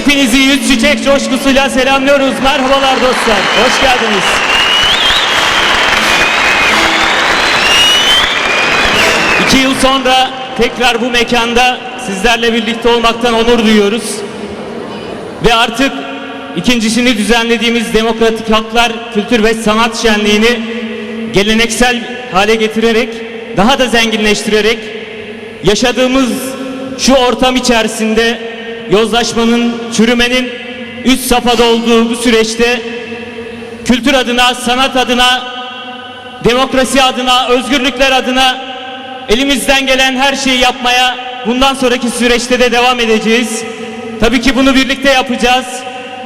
Hepinizi yüz çiçek coşkusuyla selamlıyoruz. Merhabalar dostlar. Hoş geldiniz. İki yıl sonra tekrar bu mekanda sizlerle birlikte olmaktan onur duyuyoruz. Ve artık ikincisini düzenlediğimiz Demokratik Haklar Kültür ve Sanat Şenliği'ni geleneksel hale getirerek, daha da zenginleştirerek yaşadığımız şu ortam içerisinde yozlaşmanın, çürümenin üst safhada olduğu bu süreçte kültür adına, sanat adına, demokrasi adına, özgürlükler adına elimizden gelen her şeyi yapmaya bundan sonraki süreçte de devam edeceğiz. Tabii ki bunu birlikte yapacağız.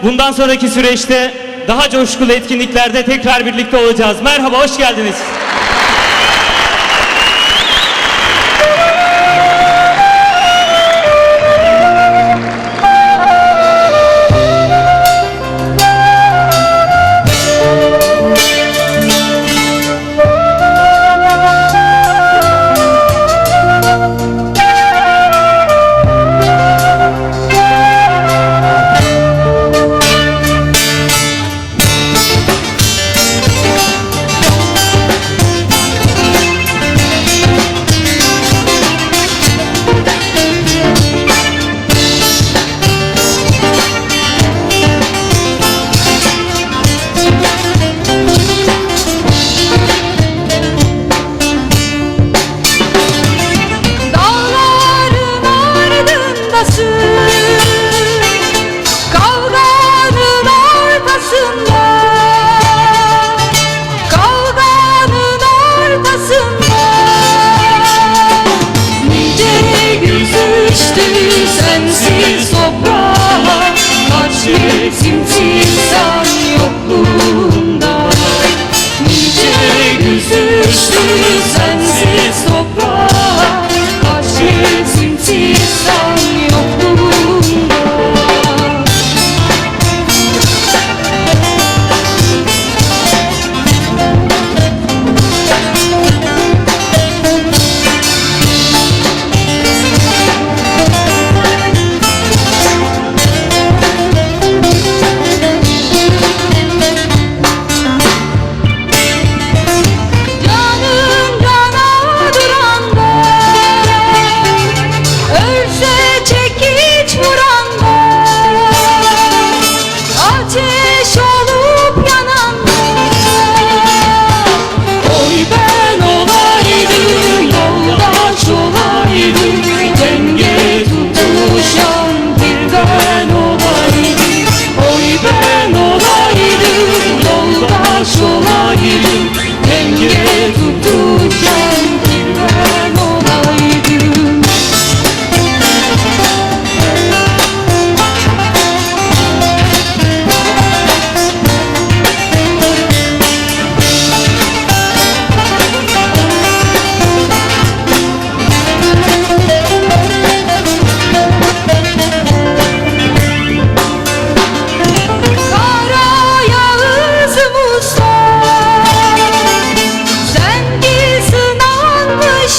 Bundan sonraki süreçte daha coşkulu etkinliklerde tekrar birlikte olacağız. Merhaba, hoş geldiniz. Biz düştük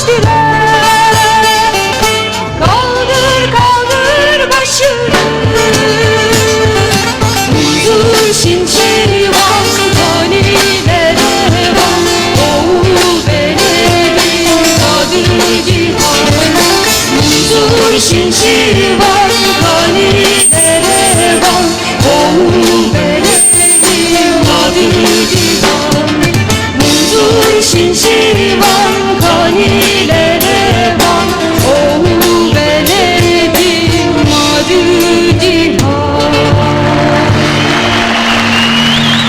বৃষ্টির